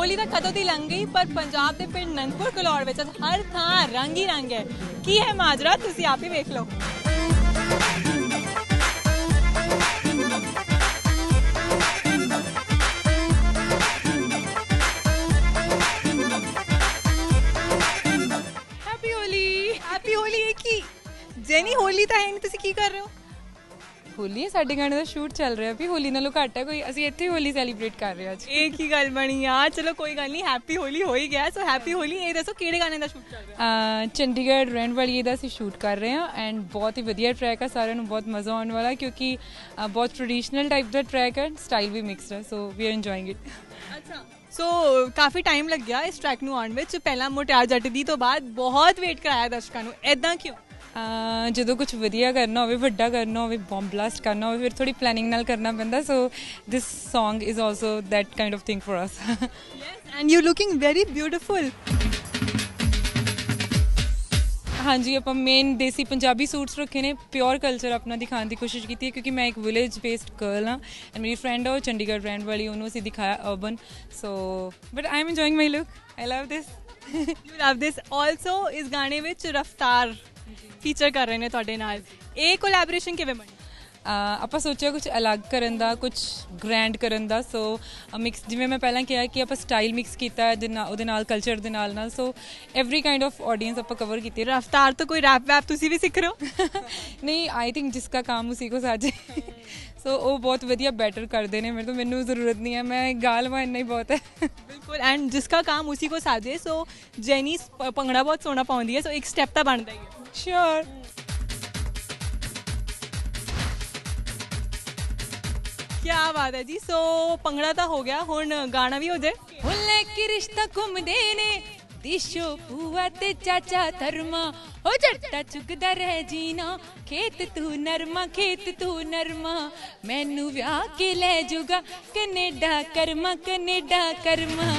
ਹੋਲੀ ਤਾਂ ਕਦੋਂ ਦੀ ਲੰਘ ਗਈ, ਪਰ ਪੰਜਾਬ ਦੇ ਪਿੰਡ ਨੰਦਪੁਰ ਕਲੌੜ ਵਿੱਚ ਹਰ ਥਾਂ ਰੰਗ ਹੀ ਰੰਗ ਹੈ ਕੀ ਹੈ ਮਾਜਰਾ, ਤੁਸੀਂ ਆਪ ਹੀ ਵੇਖ ਲਓ। ਹੈਪੀ ਹੋਲੀ ਹੈਪੀ ਹੋਲੀ ਇਹ ਕੀ ਜੈਨੀ ਹੋਲੀ ਤਾਂ ਹੈ ਨਹੀਂ ਤੁਸੀਂ ਕੀ ਕਰ ਰਹੇ ਹੋ? ਹੋਲੀ ਸਾਡੇ ਗਾਣੇ ਦਾ ਸ਼ੂਟ ਚੱਲ ਰਿਹਾ ਵੀ ਹੋਲੀ ਨਾਲੋਂ ਘੱਟ ਹੈ ਕੋਈ ਅਸੀਂ ਇੱਥੇ ਹੋਲੀ ਸੈਲੀਬ੍ਰੇਟ ਕਰ ਰਹੇ ਹਾਂ ਅੱਜ। ਇਹ ਕੀ ਗੱਲ ਬਣੀ ਯਾਰ ਚਲੋ ਕੋਈ ਗੱਲ ਨਹੀਂ ਹੈਪੀ ਹੋਲੀ ਹੋ ਹੀ ਗਿਆ ਸੋ ਹੈਪੀ ਹੋਲੀ ਇਹ ਦੱਸੋ ਕਿਹੜੇ ਗਾਣੇ ਦਾ ਸ਼ੂਟ ਚੱਲ ਰਿਹਾ? ਚੰਡੀਗੜ੍ਹ ਰਹਿਣ ਵਾਲੀ ਇਹਦਾ ਅਸੀਂ ਸ਼ੂਟ ਕਰ ਰਹੇ ਹਾਂ ਐਂਡ ਬਹੁਤ ਹੀ ਵਧੀਆ ਟਰੈਕ ਹੈ ਸਾਰਿਆਂ ਨੂੰ ਬਹੁਤ ਮਜ਼ਾ ਆਉਣ ਵਾਲਾ ਕਿਉਂਕਿ ਬਹੁਤ ਟ੍ਰੈਡੀਸ਼ਨਲ ਟਾਈਪ ਦਾ ਟਰੈਕ ਹੈ ਸਟਾਈਲ ਵੀ ਮਿਕਸਡ ਹੈ so we are enjoying it ਅੱਛਾ ਸੋ ਕਾਫੀ ਟਾਈਮ ਲੱਗਿਆ ਇਸ ਟਰੈਕ ਨੂੰ ਆਉਣ ਵਿੱਚ ਪਹਿਲਾਂ ਮੋਟਿਆਰ ਜੱਟ ਦੀ ਤੋਂ ਬਾਅਦ ਬਹੁਤ ਵੇਟ ਕਰਾਇਆ ਦਰਸ਼ਕਾਂ ਨੂੰ ਐਦਾਂ ਕਿਉਂ? ਜਦੋਂ ਕੁਝ ਵਧੀਆ ਕਰਨਾ ਹੋਵੇ ਵੱਡਾ ਕਰਨਾ ਹੋਵੇ ਬੰਬ ਬਲਾਸਟ ਕਰਨਾ ਹੋਵੇ ਫਿਰ ਥੋੜੀ ਪਲੈਨਿੰਗ ਨਾਲ ਕਰਨਾ ਪੈਂਦਾ। So this Song is also that kind of thing for us. Yes and you looking very beautiful ਹਾਂਜੀ ਆਪਾਂ ਮੇਨ ਦੇਸੀ ਪੰਜਾਬੀ ਸੂਟਸ ਰੱਖੇ ਨੇ। ਪਿਓਰ ਕਲਚਰ ਆਪਣਾ ਦਿਖਾਉਣ ਦੀ ਕੋਸ਼ਿਸ਼ ਕੀਤੀ ਹੈ ਕਿਉਂਕਿ ਮੈਂ ਇੱਕ ਵਿਲੇਜ ਬੇਸਡ ਗਰਲ ਹਾਂ ਐਂਡ ਮੇਰੀ ਫਰੈਂਡ ਉਹ ਚੰਡੀਗੜ੍ਹ ਰਹਿਣ ਵਾਲੀ ਉਹਨੂੰ ਅਸੀਂ ਦਿਖਾਇਆ urban so but I am enjoying my look I love this you love this also ਇਸ ਗਾਣੇ ਵਿੱਚ ਰਫਤਾਰ ਫੀਚਰ ਕਰ ਰਹੇ ਨੇ ਤੁਹਾਡੇ ਨਾਲ। ਇਹ ਕੋਲੈਬੋਰੇਸ਼ਨ ਕਿਵੇਂ ਬਣੀ? ਆਪਾਂ ਸੋਚਿਆ ਕੁਝ ਅਲੱਗ ਕਰਨ ਦਾ ਕੁਝ ਗ੍ਰੈਂਡ ਕਰਨ ਦਾ। ਸੋ ਮਿਕਸ ਜਿਵੇਂ ਮੈਂ ਪਹਿਲਾਂ ਕਿਹਾ ਕਿ ਆਪਾਂ ਸਟਾਈਲ ਮਿਕਸ ਕੀਤਾ ਹੈ ਉਹਦੇ ਨਾਲ ਕਲਚਰ ਦੇ ਨਾਲ ਨਾਲ। So every kind of audience ਆਪਾਂ ਕਵਰ ਕੀਤੀ। ਰਫਤਾਰ ਤੋਂ ਕੋਈ ਰੈਪ ਵੈਪ ਤੁਸੀਂ ਵੀ ਸਿੱਖ ਰਹੇ ਹੋ? ਨਹੀਂ ਆਈ ਥਿੰਕ ਜਿਸਕਾ ਕੰਮ ਉਸੀ ਕੋ ਸਾਜੇ। ਸੋ ਉਹ ਬਹੁਤ ਵਧੀਆ ਬੈਟਰ ਕਰਦੇ ਨੇ ਮੇਰੇ ਤੋਂ ਮੈਨੂੰ ਜ਼ਰੂਰਤ ਨਹੀਂ ਹੈ ਮੈਂ ਗਾ ਲਵਾਂ ਇੰਨਾ ਹੀ ਬਹੁਤ ਹੈ। ਬਿਲਕੁਲ ਐਂਡ ਜਿਸਕਾ ਕੰਮ ਉਸੀ ਕੋ ਸਾਜੇ ਸੋ ਜੈਨੀ ਪ- ਭੰਗੜਾ ਬਹੁਤ ਸੋਹਣਾ ਪਾਉਂਦੀ ਹੈ ਸੋ ਇੱਕ ਸਟੈਪ ਤਾਂ ਬਣਦਾ ਹੀ ਹੈ। ਸ਼ੋਰ ਕੀ ਬਾਤ ਹੈ ਜੀ ਸੋ ਭੰਗੜਾ ਤਾਂ ਹੋ ਗਿਆ ਹੁਣ ਗਾਣਾ ਵੀ ਹੋ ਜਾਏ। ਹੁੱਲੇ ਕੀ ਰਿਸ਼ਤਾ ਘੁੰਮਦੇ ਨੇ ਦਿਸ਼ੋ ਪੂਆ ਤੇ ਚਾਚਾ ਧਰਮਾ। ਹੋ ਜੱਟਾ ਚੁਗਦਾ ਰਹਿ ਜੀਨਾ ਖੇਤ ਤੂੰ ਨਰਮਾ ਖੇਤ ਤੂੰ ਨਰਮਾ। ਮੈਨੂੰ ਵਿਆਹ ਕੇ ਲੈ ਜੂਗਾ। ਕੈਨੇਡਾ ਕਰਮਾ ਕੈਨੇਡਾ ਕਰਮਾ।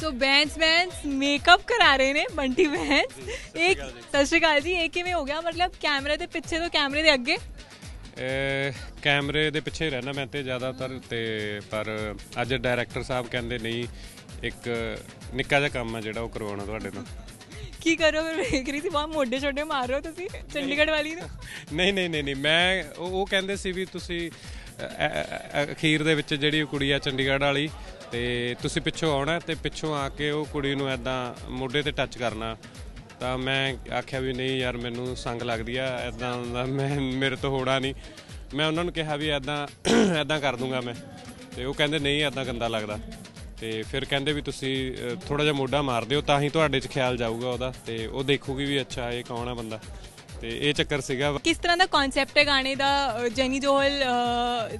ਸੋ ਬੈਂਸ ਬੈਂਸ ਮੇਕਅਪ ਕਰਾ ਰਹੇ ਨੇ ਬੰਟੀ ਬੈਂਸ ਇੱਕ ਸਤਿ ਸ਼੍ਰੀ ਅਕਾਲ ਜੀ। ਇਹ ਕਿਵੇਂ ਹੋ ਗਿਆ? ਮਤਲਬ ਕੈਮਰੇ ਦੇ ਪਿੱਛੇ ਤੋਂ ਕੈਮਰੇ ਦੇ ਅੱਗੇ? ਕੈਮਰੇ ਦੇ ਪਿੱਛੇ ਰਹਿਣਾ ਮੈਂ ਤੇ ਜ਼ਿਆਦਾਤਰ ਤੇ ਪਰ ਅੱਜ ਡਾਇਰੈਕਟਰ ਸਾਹਿਬ ਕਹਿੰਦੇ ਨਹੀਂ ਇੱਕ ਨਿੱਕਾ ਜਿਹਾ ਕੰਮ ਆ ਜਿਹੜਾ ਉਹ ਕਰਵਾਉਣਾ ਤੁਹਾਡੇ ਨਾਲ। ਕੀ ਕਰੋ ਮੈਂ ਵੇਖ ਰਹੀ ਸੀ ਬਹੁਤ ਮੋਢੇ ਛੋਡੇ ਮਾਰ ਰਹੇ ਹੋ ਤੁਸੀਂ ਚੰਡੀਗੜ੍ਹ ਵਾਲੀ ਨੂੰ। ਨਹੀਂ ਨਹੀਂ ਨਹੀਂ ਨਹੀਂ ਮੈਂ ਉਹ ਕਹਿੰਦੇ ਸੀ ਵੀ ਤੁਸੀਂ ਅਖੀਰ ਦੇ ਵਿੱਚ ਜਿਹੜੀ ਕੁੜੀ ਆ ਚੰਡੀਗੜ੍ਹ ਵਾਲੀ ਤੇ ਤੁਸੀਂ ਪਿੱਛੋਂ ਆਉਣਾ ਤੇ ਪਿੱਛੋਂ ਆ ਕੇ ਉਹ ਕੁੜੀ ਨੂੰ ਐਦਾਂ ਮੋਢੇ ਤੇ ਟੱਚ ਕਰਨਾ ਤਾਂ ਮੈਂ ਆਖਿਆ ਵੀ ਨਹੀਂ ਯਾਰ ਮੈਨੂੰ ਸੰਗ ਲੱਗਦੀ ਆ ਐਦਾਂ ਦਾ ਮੈਂ ਮੇਰੇ ਤੋਂ ਹੋਣਾ ਨਹੀਂ। ਮੈਂ ਉਹਨਾਂ ਨੂੰ ਕਿਹਾ ਵੀ ਐਦਾਂ ਐਦਾਂ ਕਰ ਦੂੰਗਾ ਮੈਂ। ਤੇ ਉਹ ਕਹਿੰਦੇ ਨਹੀਂ ਐਦਾਂ ਗੰਦਾ ਲੱਗਦਾ। ਤੇ ਫਿਰ ਕਹਿੰਦੇ ਵੀ ਤੁਸੀਂ ਥੋੜਾ ਜਿਹਾ ਮੋਢਾ ਮਾਰ ਦਿਓ ਤਾਂ ਹੀ ਤੁਹਾਡੇ 'ਚ ਖਿਆਲ ਜਾਊਗਾ ਉਹਦਾ। ਤੇ ਉਹ ਦੇਖੂਗੀ ਵੀ ਅੱਛਾ ਇਹ ਕੌਣ ਆ ਬੰਦਾ। ਤੇ ਇਹ ਚੱਕਰ ਸੀਗਾ। ਕਿਸ ਤਰ੍ਹਾਂ ਦਾ ਕਨਸੈਪਟ ਹੈ ਗਾਣੇ ਦਾ? ਜੈਨੀ ਜੋਹਲ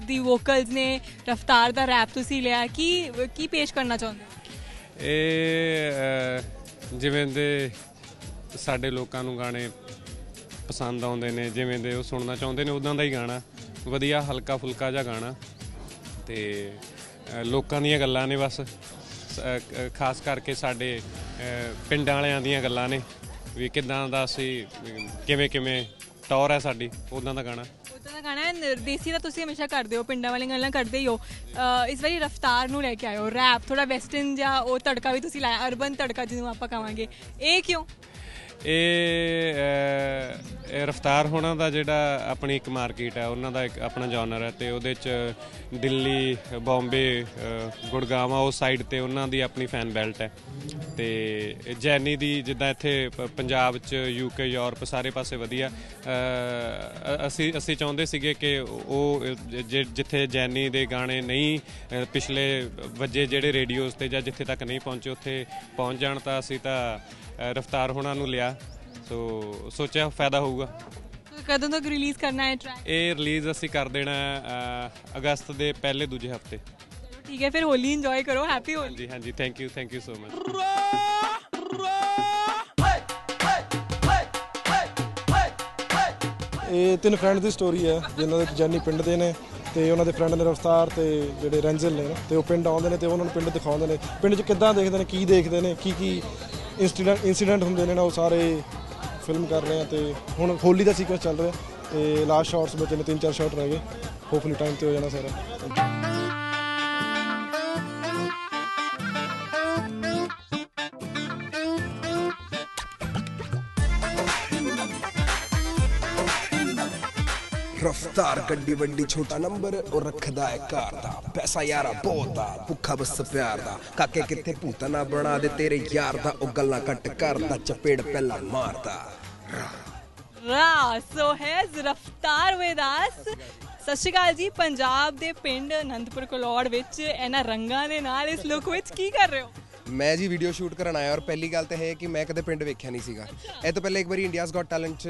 ਦੀ ਵੋਕਲਸ ਨੇ ਰਫਤਾਰ ਦਾ ਰੈਪ ਤੁਸੀਂ ਲਿਆ ਕੀ ਕੀ ਪੇਸ਼ ਕਰਨਾ ਚਾਹੁੰਦੇ ਇਹ ਜਿਵੇਂ ਦੇ ਸਾਡੇ ਲੋਕਾਂ ਨੂੰ ਗਾਣੇ ਪਸੰਦ ਆਉਂਦੇ ਨੇ, ਜਿਵੇਂ ਦੇ ਉਹ ਸੁਣਨਾ ਚਾਹੁੰਦੇ ਨੇ ਉਦਾਂ ਦਾ ਹੀ ਗਾਣਾ। ਵਧੀਆ ਹਲਕਾ ਫੁਲਕਾ ਜਿਹਾ ਗਾਣਾ। ਤੇ ਲੋਕਾਂ ਦੀਆਂ ਗੱਲਾਂ ਨੇ ਬਸ। ਖਾਸ ਕਰਕੇ ਸਾਡੇ ਪਿੰਡਾਂ ਵਾਲਿਆਂ ਦੀਆਂ ਗੱਲਾਂ ਨੇ। ਵੀ ਕਿਦਾਂ ਦਾ ਅਸੀਂ ਕਿਵੇਂ ਕਿਵੇਂ ਟੌਰ ਹੈ ਸਾਡੀ ਉਦਾਂ ਦਾ ਗਾਣਾ। ਉਦਾਂ ਦਾ ਗਾਣਾ ਦੇਸੀ ਦਾ ਤੁਸੀਂ ਹਮੇਸ਼ਾ ਕਰਦੇ ਹੋ, ਪਿੰਡਾਂ ਵਾਲੀਆਂ ਗੱਲਾਂ ਕਰਦੇ ਹੀ ਹੋ। ਇਸ ਵਾਰੀ ਰਫਤਾਰ ਨੂੰ ਲੈ ਕੇ ਆਇਓ, ਰੈਪ ਥੋੜਾ ਵੈਸਟਰਨ ਜਾਂ ਉਹ ਤੜਕਾ ਵੀ ਤੁਸੀਂ ਲਾਇਆ ਅਰਬਨ ਤੜਕਾ ਜਿਹਨੂੰ ਆਪਾਂ ਕਹਾਂਗੇ ਇਹ ਕਿਉਂ? ਇਹ ਰਫਤਾਰ ਹੋਣਾ ਦਾ ਜਿਹੜਾ ਆਪਣੀ ਇੱਕ ਮਾਰਕੀਟ ਹੈ, ਉਹਨਾਂ ਦਾ ਇੱਕ ਆਪਣਾ ਜੌਨਰ ਹੈ ਤੇ ਉਹਦੇ ਚ ਦਿੱਲੀ, ਬੰਬੇ ਗੁੜਗਾਵਾਂ, ਉਸ ਸਾਈਡ ਤੇ ਉਹਨਾਂ ਦੀ ਆਪਣੀ ਫੈਨ ਬੈਲਟ ਹੈ। ਤੇ ਜੈਨੀ ਦੀ ਜਿੱਦਾਂ ਇੱਥੇ ਪ- ਪੰਜਾਬ ਚ ਯੂਕੇ ਯੂਰਪ ਸਾਰੇ ਪਾਸੇ ਵਧੀਆ। ਅਸੀਂ ਅਸੀਂ ਚਾਹੁੰਦੇ ਸੀਗੇ ਕਿ ਉਹ ਜਿੱਥੇ ਜੈਨੀ ਦੇ ਗਾਣੇ ਨਹੀਂ ਪਿਛਲੇ ਵੱਜੇ ਜਿਹੜੇ ਰੇਡੀਓਜ਼ ਤੇ ਜਾਂ ਜਿੱਥੇ ਤੱਕ ਨਹੀਂ ਪਹੁੰਚੇ, ਉੱਥੇ ਪਹੁੰਚ ਜਾਣ ਤਾਂ ਅਸੀਂ ਤਾਂ ਰਫਤਾਰ ਹੋਣਾ ਨੂੰ ਲਿਆ। ਸੋ ਸੋਚਿਆ ਫਾਇਦਾ ਹੋਊਗਾ। ਸੋ ਕਦੋਂ ਤੱਕ ਰਿਲੀਜ਼ ਕਰਨਾ ਹੈ ਟਰੈਕ ਇਹ ਰਿਲੀਜ਼ ਅਸੀਂ ਕਰ ਦੇਣਾ ਅਗਸਤ ਦੇ ਪਹਿਲੇ ਦੂਜੇ ਹਫ਼ਤੇ। ਠੀਕ ਹੈ ਫਿਰ ਹੋਲੀ ਇੰਜੋਏ ਕਰੋ ਹੈਪੀ ਹੋਲੀ। ਹਾਂਜੀ ਹਾਂਜੀ thank you thank you so much ਇਹ ਤਿੰਨ ਫਰੈਂਡ ਦੀ ਸਟੋਰੀ ਹੈ ਜਿਨ੍ਹਾਂ ਦੇ ਜਾਨੀ ਪਿੰਡ ਦੇ ਨੇ ਤੇ ਉਹਨਾਂ ਦੇ ਫਰੈਂਡ ਨੇ ਰਫਤਾਰ ਤੇ ਜਿਹੜੇ ਰੈਂਜ਼ਲ ਨੇ ਨਾ, ਤੇ ਉਹ ਪਿੰਡ ਆਉਂਦੇ ਨੇ ਤੇ ਉਹਨਾਂ ਨੂੰ ਪਿੰਡ ਦਿਖਾਉਂਦੇ ਨੇ। ਪਿੰਡ 'ਚ ਕਿੱਦਾਂ ਦੇਖਦੇ ਨੇ ਕੀ ਦੇਖਦੇ ਨੇ ਕੀ ਕੀ ਇੰਸੀਡੈਂਟ ਇੰਸੀਡੈਂਟ ਹੁੰਦੇ ਨੇ ਨਾ, ਉਹ ਸਾਰੇ ਫਿਲਮ ਕਰ ਰਹੇ ਆ ਤੇ ਹੁਣ ਹੋਲੀ ਦਾ ਸੀਕੁਐਂਸ ਚੱਲ ਰਿਹਾ ਤੇ ਲਾਸਟ ਸ਼ਾਟਸ ਬਚੇ ਨੇ, ਤਿੰਨ ਚਾਰ ਸ਼ਾਟ ਰਹਿ ਗਏ। ਹੋਪਫੁਲੀ ਟਾਈਮ ਤੇ ਹੋ ਜਾਣਾ ਸਾਰਾ। ਰਫਤਾਰ ਗੱਡੀ ਵੱਡੀ ਛੋਟਾ ਨੰਬਰ, ਉਹ ਰੱਖਦਾ ਹੈ ਕਾਰ ਦਾ। ਪੈਸਾ ਯਾਰਾ ਬਹੁਤ ਦਾ ਭੁੱਖਾ ਬਸ ਪਿਆਰ ਦਾ। ਕਾਕੇ ਕਿੱਥੇ ਭੂਤਨਾ ਬਣਾ ਦੇ, ਤੇਰੇ ਯਾਰ ਦਾ ਉਹ ਗੱਲਾਂ ਕੱਟ ਕਰਦਾ, ਚਪੇੜ ਪਹਿਲਾਂ ਮਾਰਦਾ। ਰਾ ਸੋ ਹੈਜ਼ ਰਫਤਾਰ ਵਿਦ ਅਸ ਸਤਿ ਸ਼੍ਰੀ ਅਕਾਲ ਜੀ, ਪੰਜਾਬ ਦੇ ਪਿੰਡ ਅਨੰਦਪੁਰ ਕਲੌੜ ਵਿੱਚ ਇਹਨਾਂ ਰੰਗਾਂ ਦੇ ਨਾਲ ਇਸ ਲੁੱਕ ਵਿੱਚ ਕੀ ਕਰ ਰਹੇ ਹੋ? ਮੈਂ ਜੀ ਵੀਡੀਓ ਸ਼ੂਟ ਕਰਨ ਆਇਆ ਔਰ ਪਹਿਲੀ ਗੱਲ ਤਾਂ ਹੈ ਕਿ ਮੈਂ ਕਦੇ ਪਿੰਡ ਵੇਖਿਆ ਨਹੀਂ ਸੀਗਾ। ਇਹ ਤੋਂ ਪਹਿਲੇ ਇੱਕ ਵਾਰੀ ਇੰਡੀਆਜ਼ ਗੋਟ ਟੈਲੈਂਟ ਚ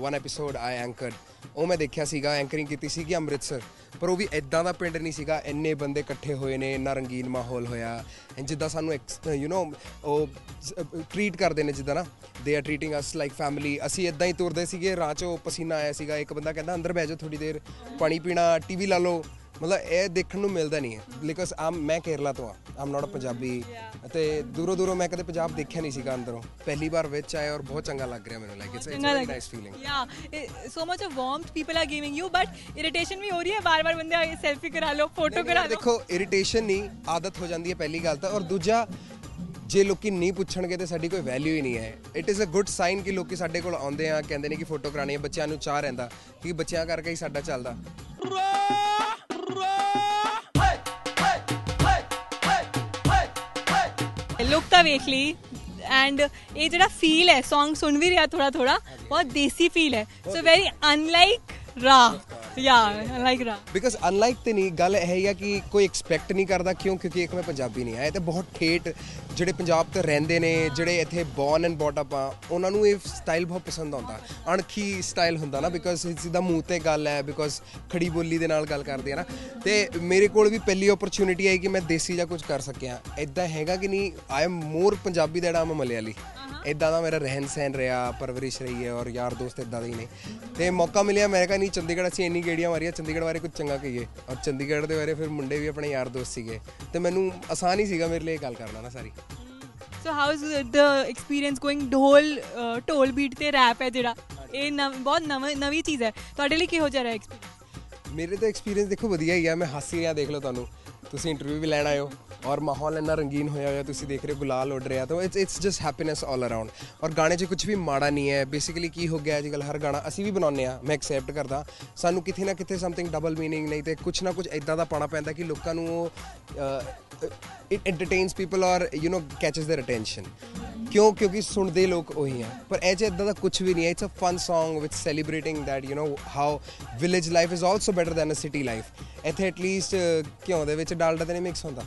ਵਨ ਐਪੀਸੋਡ ਆਈ ਐਂਕਰਡ ਉਹ ਮੈਂ ਦੇਖਿਆ ਸੀਗਾ ਐਂਕਰਿੰਗ ਕੀਤੀ ਸੀਗੀ ਅੰਮ੍ਰਿਤਸਰ। ਪਰ ਉਹ ਵੀ ਇਦਾਂ ਦਾ ਪਿੰਡ ਨਹੀਂ ਸੀਗਾ ਇੰਨੇ ਬੰਦੇ ਇਕੱਠੇ ਹੋਏ ਨੇ ਇੰਨਾ ਰੰਗੀਨ ਮਾਹੌਲ ਹੋਇਆ। ਜਿੱਦਾਂ ਸਾਨੂੰ ਯੂ نو ਉਹ ਟ੍ਰੀਟ ਕਰਦੇ ਨੇ ਜਿੱਦਾਂ ਨਾ। They are treating us like family ਅਸੀਂ ਇਦਾਂ ਹੀ ਤੁਰਦੇ ਸੀਗੇ ਰਾਹ 'ਚੋਂ ਪਸੀਨਾ ਆਇਆ ਸੀਗਾ। ਇੱਕ ਬੰਦਾ ਕਹਿੰਦਾ ਅੰਦਰ ਬਹਿ ਜਾਓ ਥੋੜੀ ਦੇਰ। ਪਾਣੀ ਪੀਣਾ ਟੀਵੀ ਲਾ ਲਓ। ਮਤਲਬ ਇਹ ਦੇਖਣ ਨੂੰ ਮਿਲਦਾ ਨਹੀਂ ਹੈ। ਬਿਕਾਜ਼ ਆਮ ਮੈਂ ਕੇਰਲਾ ਤੋਂ ਆ। ਆਮ ਨਾਟ ਪੰਜਾਬੀ। ਤੇ ਦੂਰੋਂ ਦੂਰੋਂ ਮੈਂ ਕਦੇ ਪੰਜਾਬ ਦੇਖਿਆ ਨਹੀਂ ਸੀਗਾ ਅੰਦਰੋਂ। ਪਹਿਲੀ ਵਾਰ ਵਿੱਚ ਆਇਆ ਔਰ ਬਹੁਤ ਚੰਗਾ ਲੱਗ ਰਿਹਾ ਮੈਨੂੰ like it's it's very nice feeling yeah so much of warmth people are giving you but irritation ਵੀ ਹੋ ਰਹੀ ਹੈ ਬਾਰ-ਬਾਰ ਬੰਦੇ ਆ ਸੈਲਫੀ ਕਰਾ ਲਓ ਫੋਟੋ ਕਰਾ ਲਓ ਦੇਖੋ ਇਰੀਟੇਸ਼ਨ ਨਹੀਂ ਆਦਤ ਹੋ ਜਾਂਦੀ ਹੈ ਪਹਿਲੀ ਗੱਲ ਤਾਂ ਔਰ ਦੂਜਾ ਜੇ ਲੋਕੀ ਨਹੀਂ ਪੁੱਛਣਗੇ ਤੇ ਸਾਡੀ ਕੋਈ ਵੈਲਿਊ ਹੀ ਨਹੀਂ ਹੈ it is a good sign ਕਿ ਲੋਕੀ ਸਾਡੇ ਕੋਲ ਆਉਂਦੇ ਆ ਕਹਿੰਦੇ ਨੇ ਕਿ ਫੋਟੋ ਕਰਾਣੀ ਹੈ ਬੱਚਿਆਂ ਨੂੰ ਚਾਹ ਰਹਿੰਦਾ ਕਿ ਬੱਚਿਆਂ ਕਰਕੇ ਹੀ ਸਾਡਾ ਚੱਲਦਾ ਲੁੱਕ ਤਾਂ ਵੇਖ ਲਈ ਐਂਡ ਇਹ ਜਿਹੜਾ ਫੀਲ ਹੈ Song ਸੁਣ ਵੀ ਰਿਹਾ ਥੋੜਾ ਥੋੜਾ ਬਹੁਤ ਦੇਸੀ ਫੀਲ ਹੈ। ਸੋ ਵੈਰੀ ਅਨਲਾਈਕ ਰਾ ਯਾ ਲਾਈਕ ਰਾ ਬਿਕਾਜ਼ ਅਨਲਾਈਕ ਤੇ ਨਹੀਂ ਗੱਲ ਇਹ ਹੈ ਕਿ ਕੋਈ ਐਕਸਪੈਕਟ ਨਹੀਂ ਕਰਦਾ ਕਿਉਂ? ਕਿਉਂਕਿ ਇੱਕ ਮੈਂ ਪੰਜਾਬੀ ਨਹੀਂ ਆਇਆ ਤੇ ਬਹੁਤ ਠੇਠ ਜਿਹੜੇ ਪੰਜਾਬ ਤੇ ਰਹਿੰਦੇ ਨੇ, ਜਿਹੜੇ ਇੱਥੇ ਬੌਰਨ ਐਂਡ ਬੌਟ ਅਪ ਆ, ਉਹਨਾਂ ਨੂੰ ਇਹ ਸਟਾਈਲ ਬਹੁਤ ਪਸੰਦ ਆਉਂਦਾ। ਅਣਖੀ ਸਟਾਈਲ ਹੁੰਦਾ ਨਾ ਬਿਕਾਜ਼ ਸਿੱਧਾ ਮੂੰਹ ਤੇ ਗੱਲ ਹੈ ਬਿਕਾਜ਼ ਖੜੀ ਬੋਲੀ ਦੇ ਨਾਲ ਗੱਲ ਕਰਦੇ ਆ ਨਾ। ਤੇ ਮੇਰੇ ਕੋਲ ਵੀ ਪਹਿਲੀ ਓਪਰਚ्युनिटी ਆਈ ਕਿ ਮੈਂ ਦੇਸੀ ਜਾਂ ਕੁਝ ਕਰ ਸਕਿਆ। ਐਦਾਂ ਹੈਗਾ ਕਿ ਨਹੀਂ I am more Punjabi that I'm Malayali. ਇਦਾਂ ਦਾ ਮੇਰਾ ਰਹਿਣ ਸਹਿਣ ਰਿਹਾ ਪਰਵਰਿਸ਼ ਰਹੀ ਹੈ ਔਰ ਯਾਰ ਦੋਸਤ ਇਦਾਂ ਦੇ ਹੀ ਨੇ। ਤੇ ਮੌਕਾ ਮਿਲਿਆ ਮੈਂ ਕਿਹਾ ਨਹੀਂ ਚੰਡੀਗੜ੍ਹ ਅਸੀਂ ਇੰਨੀ ਗੇੜੀਆਂ ਮਾਰੀਆਂ ਚੰਡੀਗੜ੍ਹ ਬਾਰੇ ਕੁਝ ਚੰਗਾ ਕਹੀਏ। ਔਰ ਚੰਡੀਗੜ੍ਹ ਦੇ ਬਾਰੇ ਫਿਰ ਮੁੰਡੇ ਵੀ ਆਪਣੇ ਯਾਰ ਦੋਸਤ ਸੀਗੇ। ਤੇ ਮੈਨੂੰ ਆਸਾਨ ਹੀ ਸੀਗਾ ਮੇਰੇ ਲਈ ਇਹ ਗੱਲ ਕਰਨਾ ਨਾ ਸਾਰੀ। So how is the experience going dhol dhol beat ਤੇ ਰੈਪ ਹੈ ਜਿਹੜਾ। ਇਹ ਨਵ- ਬਹੁਤ ਨਵੀਂ ਨਵੀਂ ਚੀਜ਼ ਹੈ। ਤੁਹਾਡੇ ਲਈ ਕਿਹੋ ਜਿਹਾ ਰਿਹਾ ਐਕਸਪੀਰੀਅੰਸ ਮੇਰੇ ਤਾਂ ਐਕਸਪੀਰੀਅੰਸ ਦੇਖੋ ਵਧੀਆ ਹੀ ਆ ਮੈਂ ਹੱਸ ਰਿਹਾ ਦੇਖ ਲਓ ਤੁਹਾਨੂੰ। ਤੁਸੀਂ ਇੰਟਰਵਿਊ ਵੀ ਲੈਣ ਆਇਓ ਔਰ ਮਾਹੌਲ ਇੰਨਾ ਰੰਗੀਨ ਹੋਇਆ ਹੋਇਆ ਤੁਸੀਂ ਦੇਖ ਰਹੇ ਹੋ ਗੁਲਾਲ ਉੱਡ ਰਿਹਾ ਤਾਂ it's it's just happiness all around ਔਰ ਗਾਣੇ 'ਚ ਕੁਝ ਵੀ ਮਾੜਾ ਨਹੀਂ ਹੈ ਬੇਸਿਕਲੀ ਕੀ ਹੋ ਗਿਆ ਅੱਜਕੱਲ ਹਰ ਗਾਣਾ ਅਸੀਂ ਵੀ ਬਣਾਉਂਦੇ ਆ ਮੈਂ ਐਕਸੈਪਟ ਕਰਦਾ ਸਾਨੂੰ ਕਿਤੇ ਨਾ ਕਿਤੇ ਸਮਥਿੰਗ ਡਬਲ ਮੀਨਿੰਗ ਨਹੀਂ ਤੇ ਕੁਝ ਨਾ ਕੁਝ ਇਦਾਂ ਦਾ ਪਾਣਾ ਪੈਂਦਾ ਕਿ ਲੋਕਾਂ ਨੂੰ ਉਹ ਇਟ ਐਂਟਰਟੇਨਸ ਪੀਪਲ ਔਰ you know catches their attention ਕਿਉਂ? ਕਿਉਂਕਿ ਸੁਣਦੇ ਲੋਕ ਉਹੀ ਆ। ਪਰ ਇਹ ਚ ਇਦਾਂ ਦਾ ਕੁਝ ਵੀ ਨਹੀਂ ਹੈ it's a fun Song which celebrating that you know how village life is also better than a city life ਇੱਥੇ ਐਟਲੀਸਟ ਘਿਓ ਦੇ ਵਿੱਚ ਡਾਲਡਾ ਤੇ ਨਹੀਂ ਮਿਕਸ ਹੁੰਦਾ।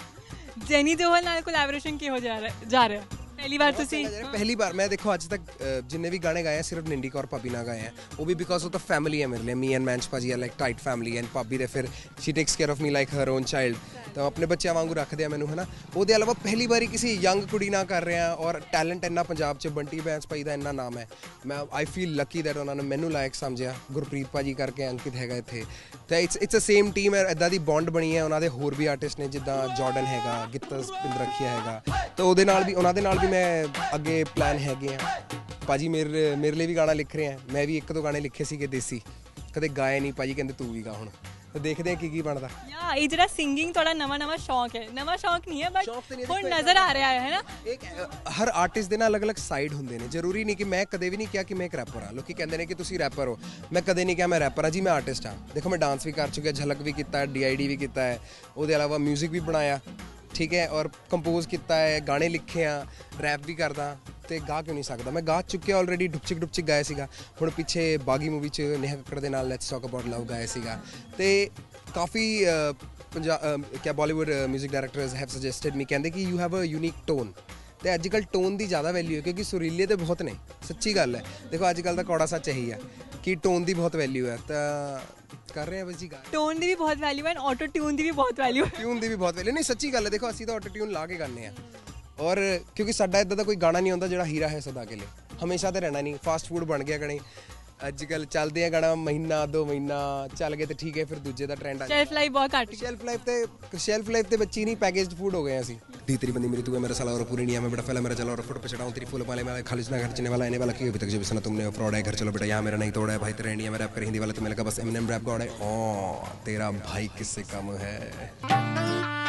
ਜੈਨੀ ਜੋਹਲ ਨਾਲ ਕੋਲੈਬੋਰੇਸ਼ਨ ਕਿਹੋ ਜਿਹਾ ਰਿਹਾ- ਜਾ ਰਿਹਾ? ਪਹਿਲੀ ਵਾਰ ਤੁਸੀਂ? ਪਹਿਲੀ ਵਾਰ ਮੈਂ ਦੇਖੋ, ਅੱਜ ਤੱਕ ਜਿੰਨੇ ਵੀ ਗਾਣੇ ਗਾਏ ਆ, ਸਿਰਫ ਨਿੰਡੀ ਕੌਰ ਭਾਬੀ ਨਾਲ ਗਾਏ ਆ। ਉਹ ਵੀ ਬਿਕੋਜ਼ ਆਫ ਦਾ ਫੈਮਿਲੀ ਹੈ ਮੇਰੇ ਲਈ। ਮੀ ਐਂਡ ਮੈਂਚ ਭਾਜੀ ਆ ਲਾਈਕ ਟਾਈਟ ਫੈਮਿਲੀ ਐਂਡ ਭਾਬੀ ਦੇ ਫਿਰ she takes care of me like her own child ਤਾਂ ਉਹ ਆਪਣੇ ਬੱਚਿਆਂ ਵਾਂਗੂ ਰੱਖਦੇ ਆ ਮੈਨੂੰ, ਹਨਾ? ਉਹਦੇ ਇਲਾਵਾ ਪਹਿਲੀ ਵਾਰੀ ਕਿਸੇ ਯੰਗ ਕੁੜੀ ਨਾਲ ਕਰ ਰਿਹਾ ਔਰ ਟੈਲੈਂਟ ਇੰਨਾ ਪੰਜਾਬ 'ਚ ਬੰਟੀ ਬੈਂਸ ਭਾਈ ਦਾ ਇੰਨਾ ਨਾਮ ਹੈ। ਮੈਂ ਆਈ ਫੀਲ ਲੱਕੀ ਦੈਟ ਉਹਨਾਂ ਨੇ ਮੈਨੂੰ ਲਾਇਕ ਸਮਝਿਆ। ਗੁਰਪ੍ਰੀਤ ਭਾਜੀ ਕਰਕੇ ਅੰਕਿਤ ਹੈਗਾ ਇੱਥੇ। ਤਾਂ it's it's a same team ਹੈ ਇਦਾਂ ਦੀ ਬੌਂਡ ਬਣੀ ਹੈ। ਉਹਨਾਂ ਦੇ ਹੋਰ ਵੀ ਆਰਟਿਸਟ ਨੇ, ਜਿੱਦਾਂ ਜਾਰਡਨ ਹੈਗਾ, ਗਿੱਤਸ ਪਿੰਦਰਖੀਆ ਹੈਗਾ। ਤਾਂ ਉਹਦੇ ਨਾਲ ਵੀ ਉਹਨਾਂ ਦੇ ਨਾਲ ਵੀ ਮੈਂ ਅੱਗੇ ਪਲਾਨ ਹੈਗੇ ਆ। ਭਾਜੀ ਮੇਰੇ ਮੇਰੇ ਲਈ ਵੀ ਗਾਣਾ ਲਿਖ ਰਹੇ। ਆ ਮੈਂ ਵੀ ਇੱਕ ਦੋ ਗਾਣੇ ਲਿਖੇ ਸੀਗੇ ਦੇਸੀ। ਕਦੇ ਗਾਏ ਨਹੀਂ ਭਾਜੀ ਕਹਿੰਦੇ ਤੂੰ ਵੀ ਗਾ ਹੁਣ। ਤਾਂ ਦੇਖਦੇ ਆ ਕੀ ਕੀ ਬਣਦਾ। ਯਾ ਇਹ ਜਿਹੜਾ ਸਿੰਗਿੰਗ ਤੁਹਾਡਾ ਨਵਾਂ ਨਵਾਂ ਸ਼ੌਕ ਹੈ। ਨਵਾਂ ਸ਼ੌਕ ਨਹੀਂ ਹੈ ਬਟ ਹੁਣ ਨਜ਼ਰ ਆ ਰਿਹਾ ਹੈ ਨਾ? ਇੱਕ ਹਰ ਆਰਟਿਸਟ ਦੇ ਨਾਲ ਅਲੱਗ-ਅਲੱਗ ਸਾਈਡ ਹੁੰਦੇ ਨੇ। ਜ਼ਰੂਰੀ ਨਹੀਂ ਕਿ ਮੈਂ ਕਦੇ ਵੀ ਨਹੀਂ ਕਿਹਾ ਕਿ ਮੈਂ ਇੱਕ ਰੈਪਰ ਹਾਂ। ਲੋਕੀ ਕਹਿੰਦੇ ਨੇ ਕਿ ਤੁਸੀਂ ਰੈਪਰ ਹੋ। ਮੈਂ ਕਦੇ ਨਹੀਂ ਕਿਹਾ ਮੈਂ ਰੈਪਰ ਹਾਂ। ਜੀ ਮੈਂ ਆਰਟਿਸਟ ਹਾਂ। ਦੇਖੋ ਮੈਂ ਡਾਂਸ ਵੀ ਕਰ ਚੁੱਕਿਆ ਝਲਕ ਵੀ ਕੀਤਾ ਹੈ ਡੀਆਈਡੀ ਵੀ ਕੀਤਾ ਹੈ। ਉਹਦੇ ਇਲਾਵਾ 뮤직 ਵੀ ਬਣਾਇਆ। ਠੀਕ ਹੈ, ਔਰ ਕੰਪੋਜ਼ ਕੀਤਾ ਹੈ, ਗਾਣੇ ਲਿਖੇ ਆ ਰੈਪ ਵੀ ਕਰਦਾ, ਤੇ ਗਾ ਕਿਉਂ ਨਹੀਂ ਸਕਦਾ? ਮੈਂ ਗਾ ਚੁੱਕਿਆ ਆਲਰੇਡੀ ਡੁਪਚਿਕ ਡੁਪਚਿਕ ਗਾਇਆ ਸੀਗਾ। ਹੁਣ ਪਿੱਛੇ ਬਾਗੀ ਮੂਵੀ 'ਚ ਨੇਹਾ ਕੱਕੜ ਦੇ ਨਾਲ ਲੈਟਸ ਟਾਕ ਅਬਾਊਟ ਲਵ ਗਾਇਆ ਸੀਗਾ। ਤੇ ਕਾਫੀ ਪੰਜਾਬ ਕਿਆ Bollywood 뮤직 directors have suggested me ਕਹਿੰਦੇ ਕਿ you have a unique tone ਤੇ ਅੱਜ ਕੱਲ ਟੋਨ ਦੀ ਜ਼ਿਆਦਾ ਵੈਲਿਊ ਹੈ, ਕਿਉਂਕਿ ਸੁਰੀਲੇ ਤੇ ਬਹੁਤ ਨੇ। ਸੱਚੀ ਗੱਲ ਹੈ। ਦੇਖੋ ਅੱਜ ਕੱਲ ਦਾ ਕੌੜਾ ਸੱਚ ਇਹੀ ਹੈ ਕਿ ਟੋਨ ਦੀ ਬਹੁਤ ਵੈਲਿਊ ਹੈ। ਤਾਂ ਕਰ ਰਹੇ ਆ ਬਸ ਜੀ ਗਾ ਟੋਨ ਦੀ ਵੀ ਬਹੁਤ ਵੈਲਿਊ ਹੈ ਆਟੋ ਟਿਊਨ ਦੀ ਵੀ ਬਹੁਤ ਵੈਲਿਊ ਹੈ ਟਿਊਨ ਦੀ ਵੀ ਬਹੁਤ ਵੈਲਿਊ ਨਹੀਂ ਸੱਚੀ ਗੱਲ ਹੈ ਦੇਖੋ ਅਸੀਂ ਤਾਂ ਆਟੋ ਟਿਊਨ ਲਾ ਕੇ ਗਾਉਂਦੇ ਆ। ਔਰ ਕਿਉਂਕਿ ਸਾਡਾ ਇਦਾਂ ਦਾ ਕੋਈ ਗਾਣਾ ਨਹੀਂ ਹੁੰਦਾ ਜਿਹੜਾ ਹੀਰਾ ਹੈ ਸਦਾ ਕੇ ਲਈ ਹਮੇਸ਼ਾ ਤੇ ਰਹਿਣਾ ਨਹੀਂ। ਫਾਸਟ ਫੂਡ ਬਣ ਗਿਆ ਕਣੀ। ਅੱਜ ਕੱਲ ਚੱਲਦੇ ਆ ਗਾਣਾ ਮਹੀਨਾ ਦੋ ਮਹੀਨਾ ਚੱਲ ਗਏ ਤੇ ਠੀਕ ਹੈ ਫਿਰ ਦੂਜੇ ਦਾ ਟ੍ਰੈਂਡ ਆ ਸ਼ੈਲਫ ਲਾਈਫ ਬਹੁਤ ਘੱਟ ਗਈ ਸ਼ੈਲਫ ਲਾਈਫ ਤੇ ਸ਼ੈਲਫ ਲਾਈਫ ਤੇ ਬੱਚੀ ਨਹੀਂ ਪੈਕੇਜਡ ਫੂਡ ਹੋ ਗਏ ਅਸੀਂ दी तेरी बंदी मेरी तू है मेरा साला और पूरी नहीं है मैं बड़ा फैला मेरा चला और फुट पे चढ़ाऊं तेरी फूल माले में खालिज ना खर्चने वाला आने वाला की अभी तक जब सुना तुमने फ्रॉड है घर चलो बेटा यहाँ मेरा नहीं तोड़ा है भाई तेरा इंडिया में रैप कर हिंदी वाला तुम्हें लगा बस एमएनएम रैप गॉड है ओ तेरा भाई किससे कम है